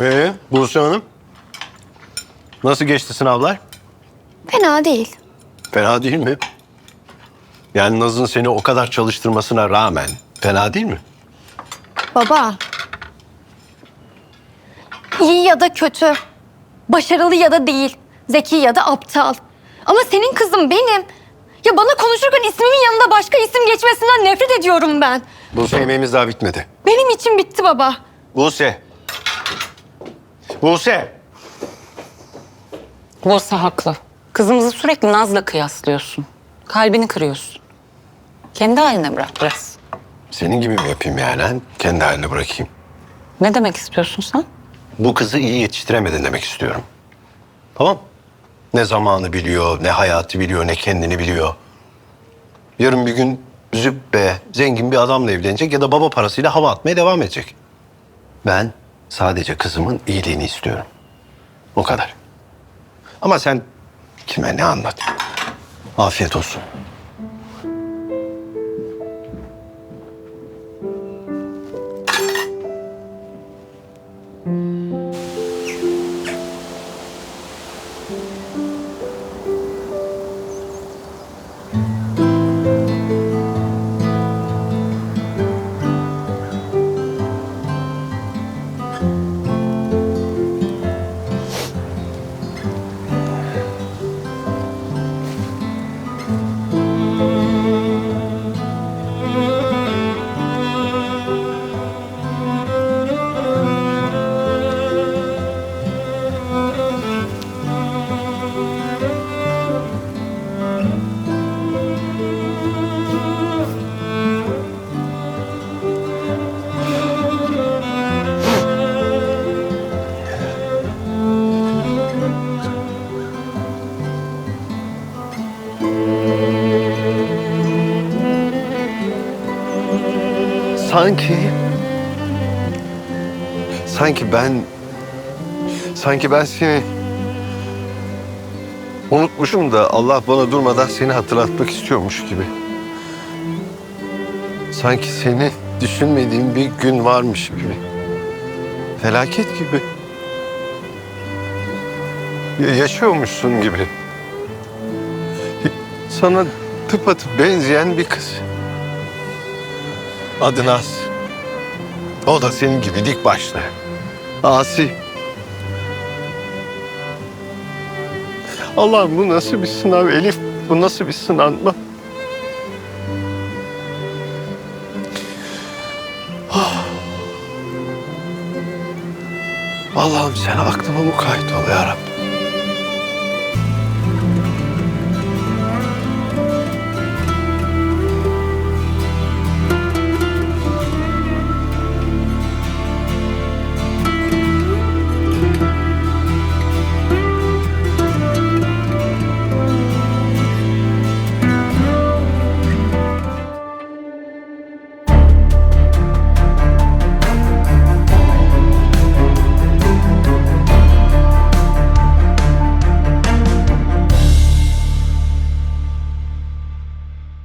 Ee, Buse Hanım? Nasıl geçti sınavlar? Fena değil. Fena değil mi? Yani Naz'ın seni o kadar çalıştırmasına rağmen fena değil mi? Baba. İyi ya da kötü. Başarılı ya da değil. Zeki ya da aptal. Ama senin kızım benim. Ya bana konuşurken ismimin yanında başka isim geçmesinden nefret ediyorum ben. Buse yemeğimiz daha bitmedi. Benim için bitti baba. Buse. Buse. Buse haklı. Kızımızı sürekli Naz'la kıyaslıyorsun. Kalbini kırıyorsun. Kendi haline bırak biraz. Senin gibi mi yapayım yani? ha? Kendi haline bırakayım. Ne demek istiyorsun sen? Bu kızı iyi yetiştiremedin demek istiyorum. Tamam. Ne zamanı biliyor, ne hayatı biliyor, ne kendini biliyor. Yarın bir gün züppe, zengin bir adamla evlenecek ya da baba parasıyla hava atmaya devam edecek. Ben sadece kızımın iyiliğini istiyorum. O kadar. Ama sen kime ne anlat? Afiyet olsun. Sanki... Sanki ben... Sanki ben seni... Unutmuşum da Allah bana durmadan seni hatırlatmak istiyormuş gibi. Sanki seni düşünmediğim bir gün varmış gibi. Felaket gibi. Ya- yaşıyormuşsun gibi. Sana tıpatıp benzeyen bir kız. Adı Naz. O da senin gibi dik başlı. Asi. Allah'ım bu nasıl bir sınav Elif? Bu nasıl bir sınav? Ah. Allah'ım sen aklıma mukayyet ol ya Rabbi.